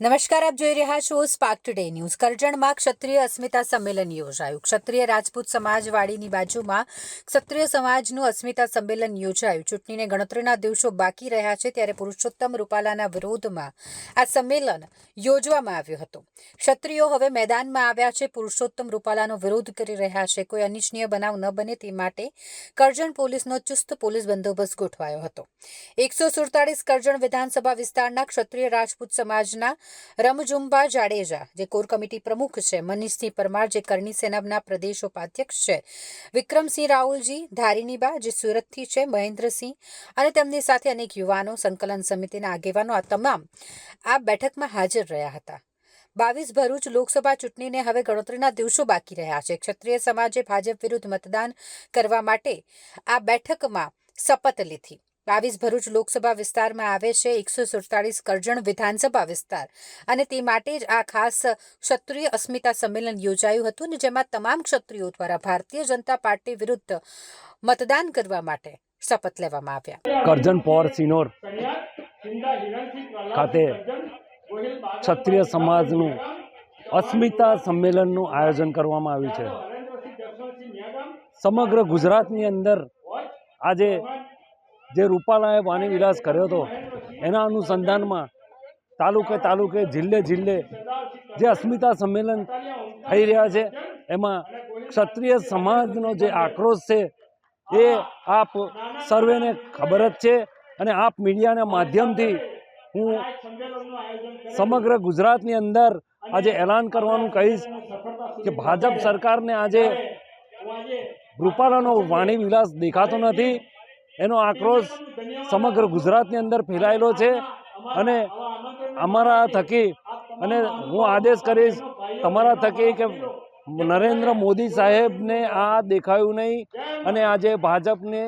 નમસ્કાર, આપ જોઈ રહ્યા છો સ્પાર્ક ટુડે ન્યૂઝ કરજણમાં ક્ષત્રિય અસ્મિતા સંમેલન યોજાયું. ક્ષત્રિય રાજપૂત સમાજવાડીની બાજુમાં ક્ષત્રિય સમાજનું અસ્મિતા સંમેલન યોજાયું. ચૂંટણીને ગણતરીના દિવસો બાકી રહ્યા છે ત્યારે પુરુષોત્તમ રૂપાલાના વિરોધમાં આ સંમેલન યોજવામાં આવ્યું હતું. ક્ષત્રિયો હવે મેદાનમાં આવ્યા છે. પુરુષોત્તમ રૂપાલાનો વિરોધ કરી રહ્યા છે. કોઈ અનિચ્છનીય બનાવ ન બને તે માટે કરજણ પોલીસનો ચુસ્ત પોલીસ બંદોબસ્ત ગોઠવાયો હતો. એકસો સુડતાલીસ કરજણ વિધાનસભા વિસ્તારના ક્ષત્રિય રાજપૂત સમાજના રમઝુંબા જાડેજા, જે કોર કમિટી પ્રમુખ છે, મનીષસિંહ પરમાર, જે કરણી સેનાના પ્રદેશ ઉપાધ્યક્ષ છે, વિક્રમસિંહ રાહુલજી, ધારીનીબા, જે સુરતથી છે, મહેન્દ્રસિંહ અને તેમની સાથે અનેક યુવાનો સંકલન સમિતિના આગેવાનો આ તમામ આ બેઠકમાં હાજર રહ્યા હતા. બાવીસ ભરૂચ લોકસભા ચૂંટણીને હવે ગણતરીના દિવસો બાકી રહ્યા છે. ક્ષત્રિય સમાજે ભાજપ વિરુદ્ધ મતદાન કરવા માટે આ બેઠકમાં શપથ લીધી. બાવીસ ભરૂચ લોકસભા વિસ્તારમાં આવે છે, એકસો સુડતાલીસ કરજણ વિધાનસભા વિસ્તાર. અને તે માટે જ આ ખાસ ક્ષત્રિય અસ્મિતા સંમેલન યોજાયું હતું અને જેમાં તમામ ક્ષત્રિયો દ્વારા ભારતીય જનતા પાર્ટી વિરુદ્ધ મતદાન કરવા માટે શપથ લેવામાં આવ્યા. કરજણ પોર સિનોર ખાતે ક્ષત્રિય સમાજનું અસ્મિતા સંમેલનનું આયોજન કરવામાં આવ્યું છે. સમગ્ર ગુજરાતની અંદર આજે જે રૂપાલાએ વાણી વિલાસ કર્યો હતો, એના અનુસંધાનમાં તાલુકે તાલુકે, જિલ્લે જિલ્લે જે અસ્મિતા સંમેલન થઈ રહ્યા છે, એમાં ક્ષત્રિય સમાજનો જે આક્રોશ છે, એ આપ સર્વેને ખબર જ છે અને આપ મીડિયાના માધ્યમથી હું સમગ્ર ગુજરાતની અંદર આજે એલાન કરવાનું કહીશ કે ભાજપ સરકારને આજે રૂપાલાનો વાણી વિલાસ દેખાતો નથી. એનો આક્રોશ સમગ્ર ગુજરાતની અંદર ફેલાયેલો છે અને અમારા થકી અને હું આદેશ કરીશ તમારા થકી કે નરેન્દ્ર મોદી સાહેબને આ દેખાયું નહીં અને આજે ભાજપને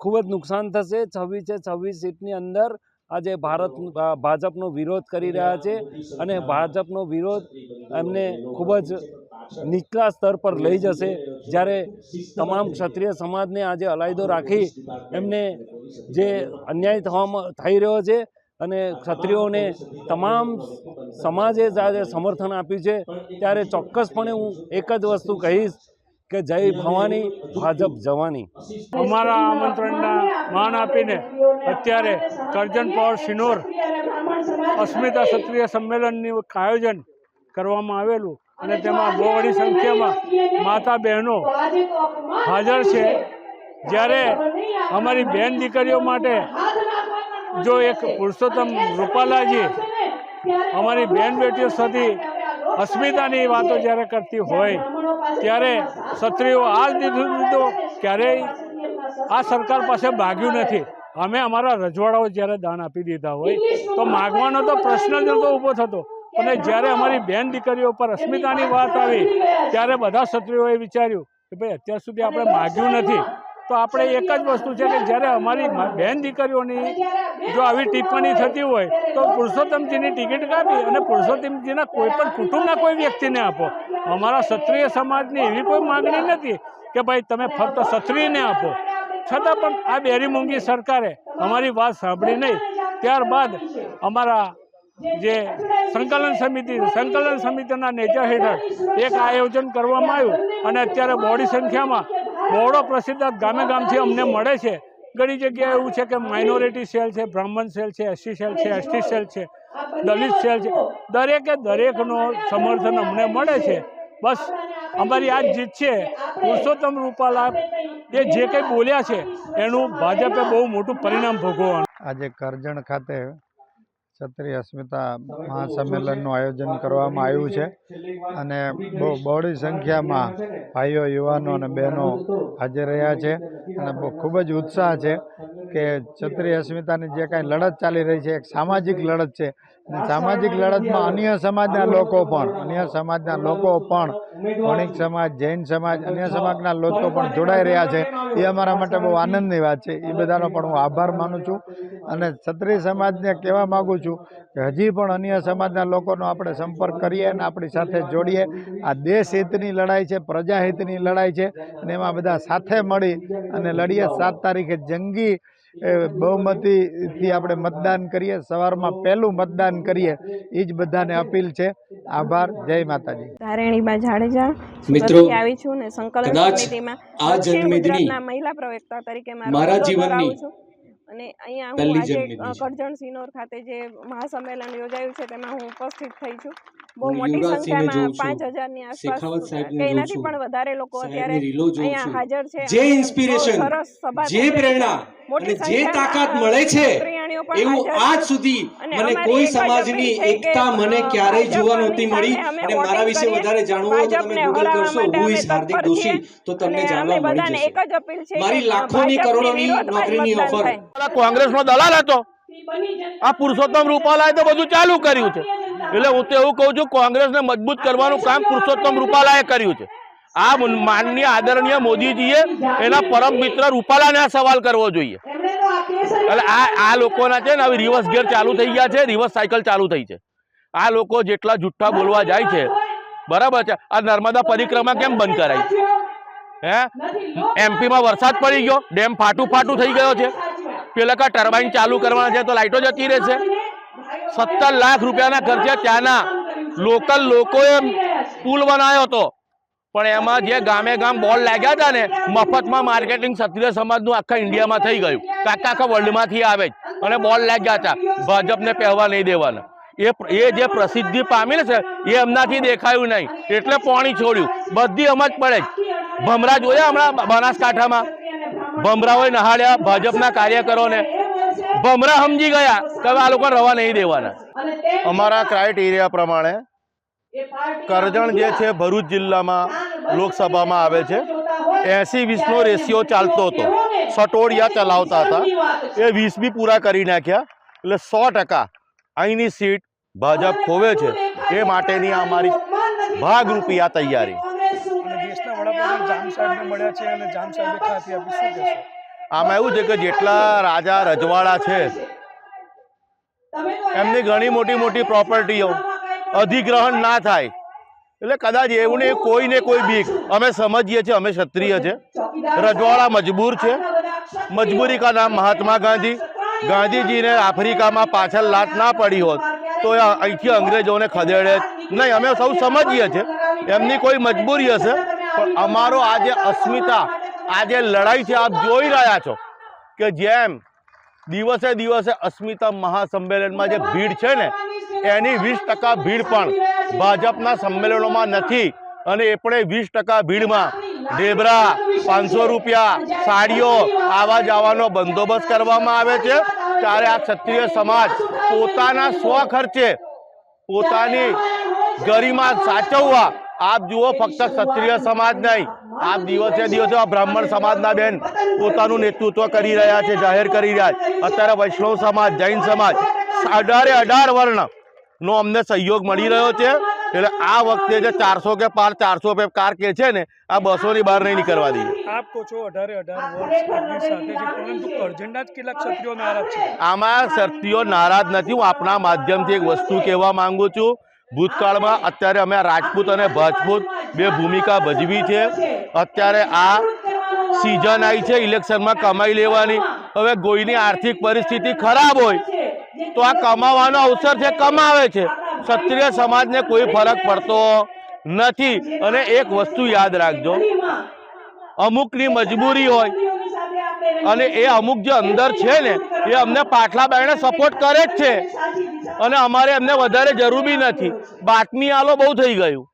ખૂબ જ નુકસાન થશે. છવ્વીસે છવ્વીસ સીટની અંદર આજે ભારત, ભાજપનો વિરોધ કરી રહ્યા છે અને ભાજપનો વિરોધ એમને ખૂબ જ નીચલા સ્તર પર લઈ જશે. જ્યારે તમામ ક્ષત્રિય સમાજને આજે અલાયદો રાખી એમને જે અન્યાય થવામાં થઈ રહ્યો છે અને ક્ષત્રિયોને તમામ સમાજે જ આજે સમર્થન આપ્યું છે, ત્યારે ચોક્કસપણે હું એક જ વસ્તુ કહીશ કે જય ભવાની, ભાજપ જવાની. અમારા આમંત્રણના માન આપીને અત્યારે કરજણ પૌર સિનોર અસ્મિતા ક્ષત્રિય સંમેલનનું આયોજન કરવામાં આવેલું. અને તેમાં બહોળી સંખ્યામાં માતા બહેનો હાજર છે. જ્યારે અમારી બેન દીકરીઓ માટે જો એક પુરુષોત્તમ રૂપાલાજી અમારી બેન બેટીઓ સુધી અસ્મિતાની વાતો જ્યારે કરતી હોય, ત્યારે ક્ષત્રિયો આ દીધું તો ક્યારેય આ સરકાર પાસે ભાગ્યું નથી. અમે અમારા રજવાડાઓ જ્યારે દાન આપી દીધા હોય, તો માગવાનો તો પ્રશ્ન જ નહોતો ઊભો થતો. અને જ્યારે અમારી બેન દીકરીઓ પર અસ્મિતાની વાત આવી ત્યારે બધા ક્ષત્રિયોએ વિચાર્યું કે ભાઈ અત્યાર સુધી આપણે માગ્યું નથી. તો આપણે એક જ વસ્તુ છે કે જ્યારે અમારી બેન દીકરીઓની જો આવી ટિપ્પણી થતી હોય તો પુરુષોત્તમજીની ટિકિટ કાપી અને પુરુષોત્તમજીના કોઈ પણ કુટુંબના કોઈ વ્યક્તિને આપો. અમારા ક્ષત્રિય સમાજની એવી કોઈ માગણી નથી કે ભાઈ તમે ફક્ત ક્ષત્રિયને આપો. છતાં પણ આ બેરી મૂંગી સરકારે અમારી વાત સાંભળી નહીં. ત્યારબાદ અમારા જે સંકલન સમિતિ સંકલન સમિતિના નેજા હેઠળ એક આયોજન કરવામાં આવ્યું અને અત્યારે બહોળી સંખ્યામાં બહોળો પ્રસિદ્ધ ગામે ગામથી અમને મળે છે. ઘણી જગ્યાએ એવું છે કે માઇનોરિટી સેલ છે, બ્રાહ્મણ સેલ છે, એસસી સેલ છે, એસટી સેલ છે, દલિત સેલ છે. દરેકે દરેકનો સમર્થન અમને મળે છે. બસ અમારી આ જીત છે. પુરુષોત્તમ રૂપાલા એ જે કંઈ બોલ્યા છે, એનું ભાજપે બહુ મોટું પરિણામ ભોગવવાનું. આજે કરજણ ખાતે ક્ષત્રિય અસ્મિતા મહાસંમેલનનું આયોજન કરવામાં આવ્યું છે. અને બહુ બહોળી સંખ્યામાં ભાઈઓ યુવાનો અને બહેનો હાજર રહ્યા છે અને બહુ ખૂબ જ ઉત્સાહ છે કે ક્ષત્રિય અસ્મિતાની જે કાંઈ લડત ચાલી રહી છે એક સામાજિક લડત છે સામાજિક લડતમાં અન્ય સમાજના લોકો પણ, અન્ય સમાજના લોકો પણ, વણિક સમાજ, જૈન સમાજ, અન્ય સમાજના લોકો પણ જોડાઈ રહ્યા છે. એ અમારા માટે બહુ આનંદની વાત છે. એ બધાનો પણ હું આભાર માનું છું. અને ક્ષત્રિય સમાજને કહેવા માગું છું કે હજી પણ અન્ય સમાજના લોકોનો આપણે સંપર્ક કરીએ અને આપણી સાથે જોડીએ. આ દેશ હિતની લડાઈ છે પ્રજાહિતની લડાઈ છે અને એમાં બધા સાથે મળી અને લડીએ. સાત તારીખે જંગી બહુમતીથી આપણે મતદાન કરીએ સવારમાં પહેલું મતદાન કરીએ એ જ બધાને અપીલ છે આભાર જય માતાજી ધારેણીબા જાડેજા મિત્રો, આવી છું ને સંકલન સમિતિમાં આ જન્મદિની મહિલા પ્રવક્તા તરીકે મારો મારા જીવનની છું. અને અહીંયા હું આજે. કરજણ સિનોર ખાતે જે મહાસંમેલન યોજાયું છે તેમાં હું ઉપસ્થિત થઈ છું બહુ મોટી સંખ્યામાં. પાંચ હજારની આસપાસ એનાથી પણ વધારે લોકો અત્યારે અહીંયા હાજર છે જે ઇન્સ્પિરેશન જે પ્રેરણા મોટી જે તાકાત મળે છે સ્ત્રીણીઓ પણ એવું આજ સુધી મને કોઈ સમાજની એકતા મને ક્યારેય જોવા નહોતી મળી અને મારા વિશે વધારે જાણવું હોય તો તમે ગૂગલ કરશો હું ઇઝ હાર્દિક દોશી તો તમને જાણવા મળી જશે. એક જ અપીલ છે મારી લાખોની કરોડોની નોકરીની ઓફર કોંગ્રેસનો દલાલ હતો. આ પુરુષોત્તમ રૂપાલાએ તો બધું ચાલુ કર્યું છે. એટલે હું તો એવું કહું છું કોંગ્રેસને મજબૂત કરવાનું કામ પુરુષોત્તમ રૂપાલાએ કર્યું છે. આ માનનીય આદરણીય મોદીજીએ એના પરમ મિત્ર રૂપાલાને આ સવાલ કરવો જોઈએ. એટલે આ આ લોકોના છે ને હવે રિવર્સ ગેર ચાલુ થઈ ગયા છે રિવર્સ સાયકલ ચાલુ થઈ છે. આ લોકો જેટલા જુઠ્ઠા બોલવા જાય છે બરાબર છે. આ નર્મદા પરિક્રમા કેમ બંધ કરાઈ? હે? એમપીમાં વરસાદ પડી ગયો ડેમ ફાટું ફાટું થઈ ગયો છે. પેલા કા ટર્બાઇન ચાલુ કરવાના છે તો લાઇટો જતી રહેશે. સત્તર લાખ રૂપિયાના ખર્ચે ત્યાંના લોકલ લોકોએ પુલ બનાવ્યો હતો. પણ એમાં જે ગામે ગામ બોલ લાગ્યા હતા ને, મફતમાં માર્કેટિંગ ક્ષત્રિય સમાજનું આખા ઇન્ડિયામાં થઈ ગયું. કાકા આખા વર્લ્ડમાંથી આવે અને બોલ લાગ્યા હતા. ભાજપને પહેવા નહીં દેવાના. એ એ જે પ્રસિદ્ધિ પામી છે, એ એમનાથી દેખાયું નહીં. એટલે પોણી છોડ્યું. બધી પડે જ ભમરા જોયા હમણાં બનાસકાંઠામાં? ભમરાઓએ નહાડ્યા ભાજપના કાર્યકરોને. ભમરા સમજી ગયા કે આ લોકો રવા નહીં દેવાના. અમારા ક્રાઇટેરિયા પ્રમાણે કરજણ જે છે ભરૂચ જિલ્લામાં લોકસભામાં આવે છે. એસી વીસનો રેશિયો ચાલતો હતો. સટોડિયા ચલાવતા હતા. એ વીસ બી પૂરા કરી નાખ્યા. એટલે સો ટકા અહીંની સીટ ભાજપ ખોવે છે. એ માટેની અમારી ભાગરૂપી આ તૈયારી. આમાં એવું છે કે જેટલા રાજા રજવાડા છે એમની ઘણી મોટી મોટી પ્રોપર્ટીઓ અધિગ્રહણ ના થાય. એટલે કદાચ એવું ને કોઈ ને કોઈ બીક. અમે સમજીએ છીએ, અમે ક્ષત્રિય છે. રજવાડા મજબૂર છે. મજબૂરી કા નામ મહાત્મા ગાંધી. ગાંધીજીને આફ્રિકામાં પાછળ લાત ના પડી હોત, તો એ અહીંથી અંગ્રેજોને ખદેડે. નહીં, અમે સૌ સમજીએ છીએ. એમની કોઈ મજબૂરી હશે. પણ અમારો આ જે અસ્મિતા, આ જે લડાઈ છે, આપ જોઈ રહ્યા છો કે જેમ દિવસે દિવસે અસ્મિતા મહાસંમેલનમાં જે ભીડ છે ને એની વીસ ટકા ભીડ પણ ભાજપના સંમેલનોમાં નથી અને એ પણ વીસ ટકા ભીડમાં. ઢેબરા, પાંચસો રૂપિયા, સાડીઓ, આવા જવાનો બંદોબસ્ત કરવામાં આવે છે. ત્યારે આ ક્ષત્રિય સમાજ પોતાના સ્વ ખર્ચે પોતાની ગરિમા સાચવવા. આપ જુઓ ફક્ત ક્ષત્રિય સમાજ નહીં, આપ દિવસે દિવસે આ બ્રાહ્મણ સમાજના બેન પોતાનું નેતૃત્વ કરી રહ્યા છે, જાહેર કરી રહ્યા છે. અત્યારે વૈષ્ણવ સમાજ, જૈન સમાજ, અઢારે અઢાર વર્ણ નો અમને સહયોગ મળી રહ્યો છે. એટલે આ વખતે જે ચારસો કે પાર ચારસો પે કાર કે છે ને આ બસોની બહાર નહીં નીકળવા દઈએ. આપ કહો છો અઢારે અઢાર આમાં ક્ષત્રિયો નારાજ નથી. હું આપણા માધ્યમથી એક વસ્તુ કહેવા માંગુ છું. ભૂતકાળમાં અત્યારે અમે રાજપૂત અને ભાજપૂત બે ભૂમિકા ભજવી છે. અત્યારે આ સિઝન આવી છે. ઇલેક્શનમાં કમાઈ લેવાની. હવે ગોઈની આર્થિક પરિસ્થિતિ ખરાબ હોય તો આ કમાવાનો અવસર છે કમાવે છે, ક્ષત્રિય સમાજને કોઈ ફરક પડતો નથી. અને એક વસ્તુ યાદ રાખજો, અમુકની મજબૂરી હોય અને એ અમુક જે અંદર છે ને, એ અમને પાટલા બાયણે સપોર્ટ કરે જ છે. અને અમારે એમને વધારે જરૂર નથી. બાતમી આલો બહુ થઈ ગયું.